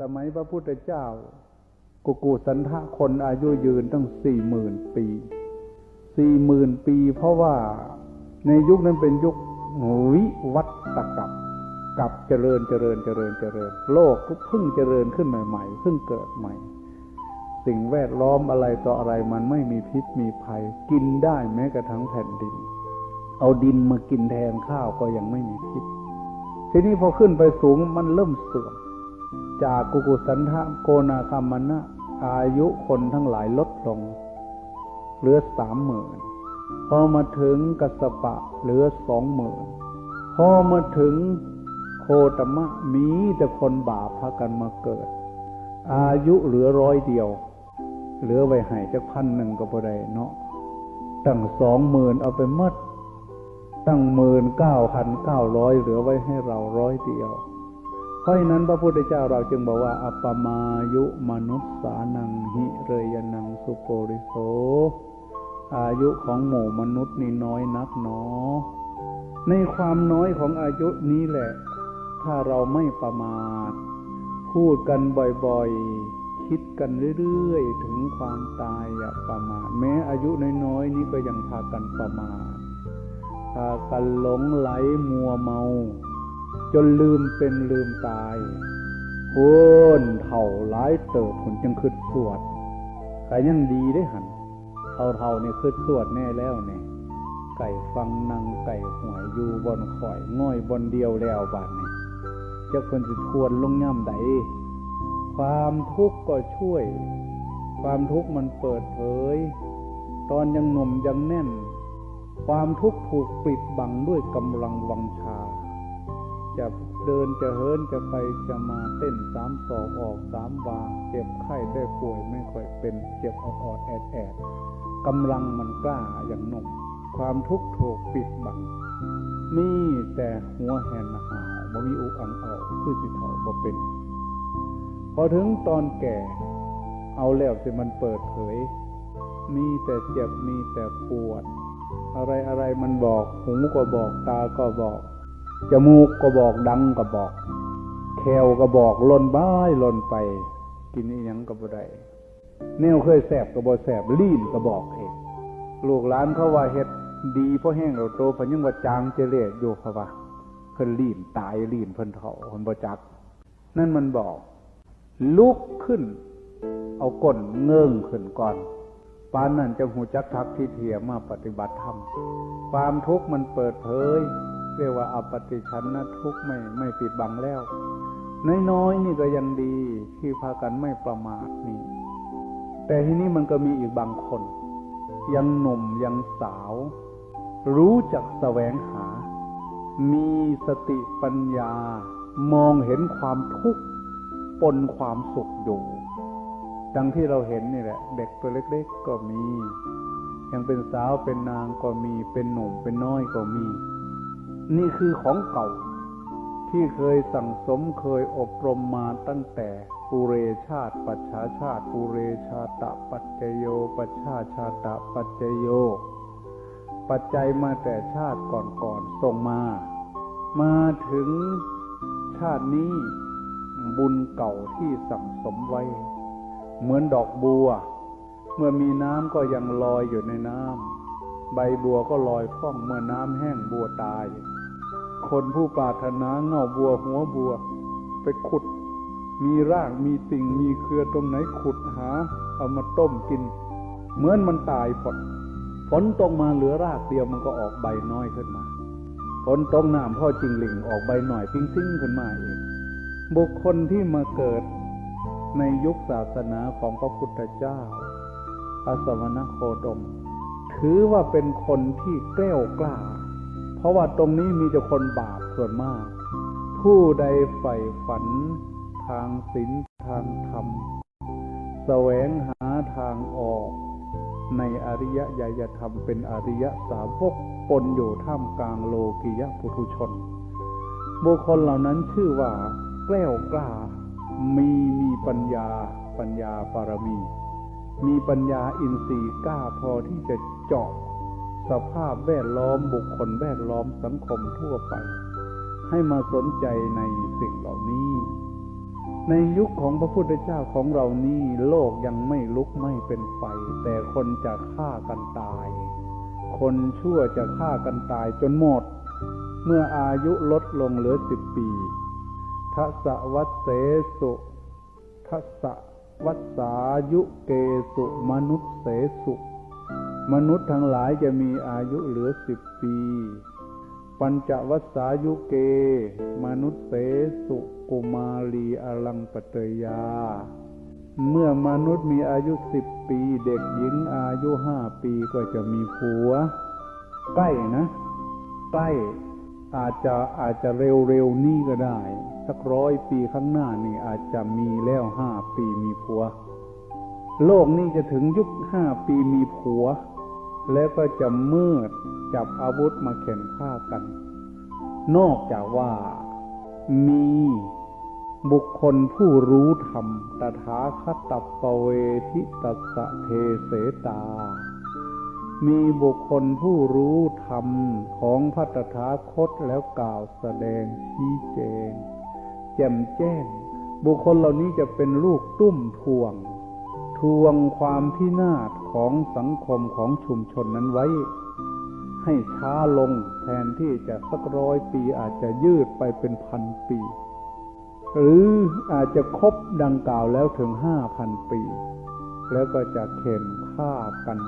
สมัยพระพุทธเจ้า กุกุสันทะคนอายุยืนตั้งสี่หมื่นปีสี่หมื่นปี เพราะว่าในยุคนั้นเป็นยุควิวัตกับกับเจริญเจริญเจริญเจริญ โลกก็เพิ่งเจริญขึ้นใหม่ๆเพิ่งเกิดใหม่ สิ่งแวดล้อมอะไรต่ออะไรมันไม่มีพิษมีภัย กินได้แม้กระทั่งแผ่นดิน เอาดินมากินแทนข้าวก็ยังไม่มีพิษ ทีนี้พอขึ้นไปสูงมันเริ่มเสื่อม จากกุกุสันทะโกนาคามันะ อายุคนทั้งหลายลดลง เหลือสามหมื่นพอมาถึงกัสปะเหลือสองหมื่นพอมาถึงโคตมะมีแต่คนบาปพากันมาเกิด อายุเหลือร้อยเดียว เหลือไว้ให้จักพันหนึ่งก็บ่ได้เนาะตั้งสองหมื่นเอาไปหมดตั้งหมื่นเก้าพันเก้าร้อยเหลือไว้ให้เราร้อยเดียว เพราะฉะนั้นพระพุทธเจ้าเราจึงบอกว่า อัปมายุมนุษย์สานังหิเรยนังสุโปริโส อายุของหมู่มนุษย์นี่น้อยนักหนอ ในความน้อยของอายุนี้แหละ ถ้าเราไม่ประมาท พูดกันบ่อยๆ คิดกันเรื่อยๆ ถึงความตายอย่าประมาท แม้อายุน้อยๆ นี้ก็ยังพากันประมาทพากันหลงไหลมัวเมา จนลืมเป็นลืมตายโคนเถ่าหลายเติบผลจังคืดสวดใครยังดีได้หันเท่าเท่าเนี่ยคืดสวดแน่แล้วเนี่ยไก่ฟังนางไก่หวยอยู่บนข่อยง่อยบนเดียวแล้วบาดเนี่ยจะเพิ่นสิทวนลงย่ำใดความทุกข์ก็ช่วย ความทุกข์มันเปิดเผย ตอนยังหนุ่มยังแน่น ความทุกข์ถูกปิดบังด้วยกำลังวังชา จะเดินจะเหินจะไปจะมาเต้นสามศอกออกสามวาเจ็บไข้ได้ป่วยไม่ค่อยเป็นเจ็บออดออดแอดแอดกำลังมันกล้าอย่างหนุ่มความทุกข์ถูกปิดบังมีแต่หัวแหนหาวบ่มีอุอังเอาคือสิเถาบ่เป็น พอถึงตอนแก่ เอาแล้วสิมันเปิดเผย มีแต่เจ็บมีแต่ปวด อะไรอะไรมันบอก หูก็บอกตาก็บอก จมูกก็บอกดังก็บอกแควก็บอกลนบ้ายลนไป กินอีหยังก็บ่ได้แนวเคยแสบก็บ่แสบลีนก็บอกเองลูกหลานเขาว่าเฮ็ดดีเพราะแห้งเราโตเพิ่นยังว่าจางเจเล่อยู่เขาว่าเพิ่นลีนตายลีนเพิ่นเฒ่าเพิ่นบ่จัก นั่นมันบอก ลุกขึ้น เอาก้นเงื่งขึ้นก่อนปานนั้นจะหูจักทักที่เทียมาปฏิบัติธรรมความทุกข์มันเปิดเผย เรียกว่าอปฏิชันนะทุกข์ไม่ไม่ปิดบังแล้ว น้อยๆนี่ก็ยังดีที่พากันไม่ประมาทนี่ แต่ที่นี้มันก็มีอีกบางคน ยังหนุ่มยังสาว รู้จักแสวงหา มีสติปัญญา มองเห็นความทุกข์ปนความสุขอยู่ดังที่เราเห็นนี่แหละ เด็กตัวเล็กๆก็มี ยังเป็นสาวเป็นนางก็มีเป็นหนุ่มเป็นน้อยก็มี นี่คือของเก่า ที่เคยสั่งสมเคยอบรมมาตั้งแต่ปุเรชาติ ปัจฉาชาติปุเรชาตะปัจจโย ปัจฉาชาตะปัจจโย ปัจจัยมาแต่ชาติก่อนๆส่งมา มาถึงชาตินี้บุญเก่าที่สั่งสมไว้ เหมือนดอกบัว เมื่อมีน้ำก็ยังลอยอยู่ในน้ำใบบัวก็ลอยคล่องเมื่อน้ำแห้งบัวตาย คนผู้ปรารถนาเงาบัวหัวบัว ไปขุด มีรากมีติ่งมีเครือตรงไหนขุดหา เอามาต้มกิน เหมือนมันตายฝนฝนตกมาเหลือรากเดียวมันก็ออกใบน้อยขึ้นมาฝนตกน้ำพ่อจิงหลิงออกใบหน่อยปิ้งซิ่งขึ้นมาเองบุคคลที่มาเกิดในยุคศาสนาของพระพุทธเจ้าพระสมณโคดม ถือว่าเป็นคนที่แกล้วกล้า เพราะว่าตรงนี้มีแต่คนบาปส่วนมาก ผู้ใดใฝ่ฝันทางศีลทางธรรมแสวงหาทางออก ในอริยญาณธรรมเป็นอริยสาวกปนอยู่ท่ามกลางโลกิยะปุถุชน บุคคลเหล่านั้นชื่อว่าแกล้วกล้า มีมีปัญญาปัญญาปารมี มีปัญญาอินทรีย์กล้าพอที่จะเจาะ สภาพแวดล้อมบุคคลแวดล้อมสังคมทั่วไป ให้มาสนใจในสิ่งเหล่านี้ ในยุคของพระพุทธเจ้าของเรานี่โลกยังไม่ลุกไม่เป็นไฟ แต่คนจะฆ่ากันตาย คนชั่วจะฆ่ากันตายจนหมด เมื่ออายุลดลงเหลือสิบปีทัสวัสเสสุทัสวัสสายุเกสุมนุษยเสสุ มนุษย์ทั้งหลายจะมีอายุเหลือสิบปี ปัญจวัสายุเก มนุษย์เสสุกุมาลีอลังปเตยา เมื่อมนุษย์มีอายุสิบปี เด็กหญิงอายุห้าปีก็จะมีผัว ใกล้นะใกล้อาจจะอาจจะเร็วๆนี่ก็ได้ สักร้อยปีข้างหน้านี่อาจจะมีแล้วห้าปีมีผัว โลกนี้จะถึงยุคห้าปีมีผัว แล้วก็จะมืดจับอาวุธมาแข่งฆ่ากัน นอกจากว่ามีบุคคลผู้รู้ธรรม ตถาคตปเวทิตัสสะเทเสตา มีบุคคลผู้รู้ธรรมของพระตถาคตแล้วกล่าวแสดงชี้แจง แจ่มแจ้ง บุคคลเหล่านี้จะเป็นลูกตุ้มทวง ทวงความพินาศ ของสังคมของชุมชนนั้นไว้ ให้ช้าลงแทนที่จะสักร้อยปีอาจจะยืดไปเป็นพันปี หรืออาจจะครบดังกล่าวแล้วถึงห้าพันปี แล้วก็จะเข็นฆ่ากัน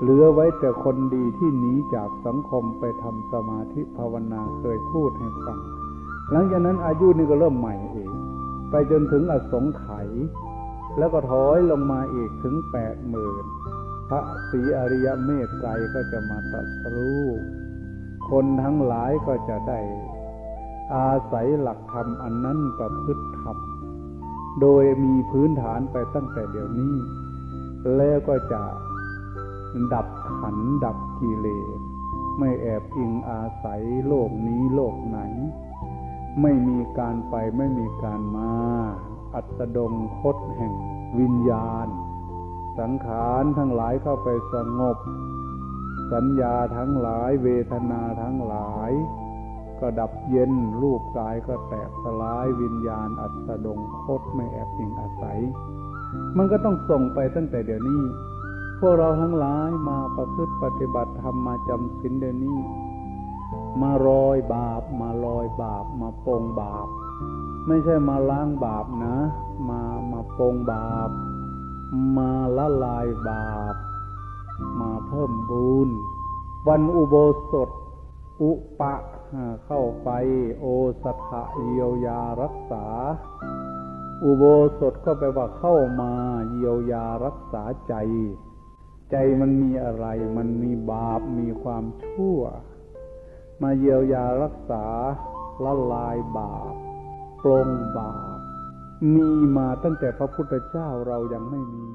เหลือไว้แต่คนดีที่หนีจากสังคมไปทำสมาธิภาวนาเคยพูดให้ฟัง หลังจากนั้นอายุนี่ก็เริ่มใหม่เองไปจนถึงอสงไขย แล้วก็ถอยลงมาอีกถึงแปดหมื่นพระศรีอริยเมตไตรก็จะมาตรัสรู้ คนทั้งหลายก็จะได้ อาศัยหลักธรรมอันนั้นประพฤติธรรมโดยมีพื้นฐานไปตั้งแต่เดี๋ยวนี้ แล้วก็จะดับขันดับกิเลสไม่แอบอิงอาศัยโลกนี้โลกไหน ไม่มีการไปไม่มีการมา อัสดงคตแห่งวิญญาณ สังขารทั้งหลายเข้าไปสงบ สัญญาทั้งหลายเวทนาทั้งหลาย ก็ดับเย็นรูปกายก็แตกสลายวิญญาณ อัสดงคตไม่แอบอิงอาศัย มันก็ต้องส่งไปตั้งแต่เดี๋ยวนี้ พวกเราทั้งหลายมาประพฤติปฏิบัติธรรมมาจำศีลเดี๋ยวนี้ มารอยบาป มาลอยบาป มาปรงบาป ไม่ใช่มาล้างบาปนะ มามาปรงบาป มาละลายบาป มาเพิ่มบุญวันอุโบสถ อุปะเข้าไป โอสถะเยียวยารักษา อุโบสถก็แปลว่าเข้ามาเยียวยารักษาใจ ใจมันมีอะไร มันมีบาปมีความชั่ว มาเยียวยารักษาละลายบาป ปรงบาปมีมาตั้งแต่พระพุทธเจ้าเรายังไม่มี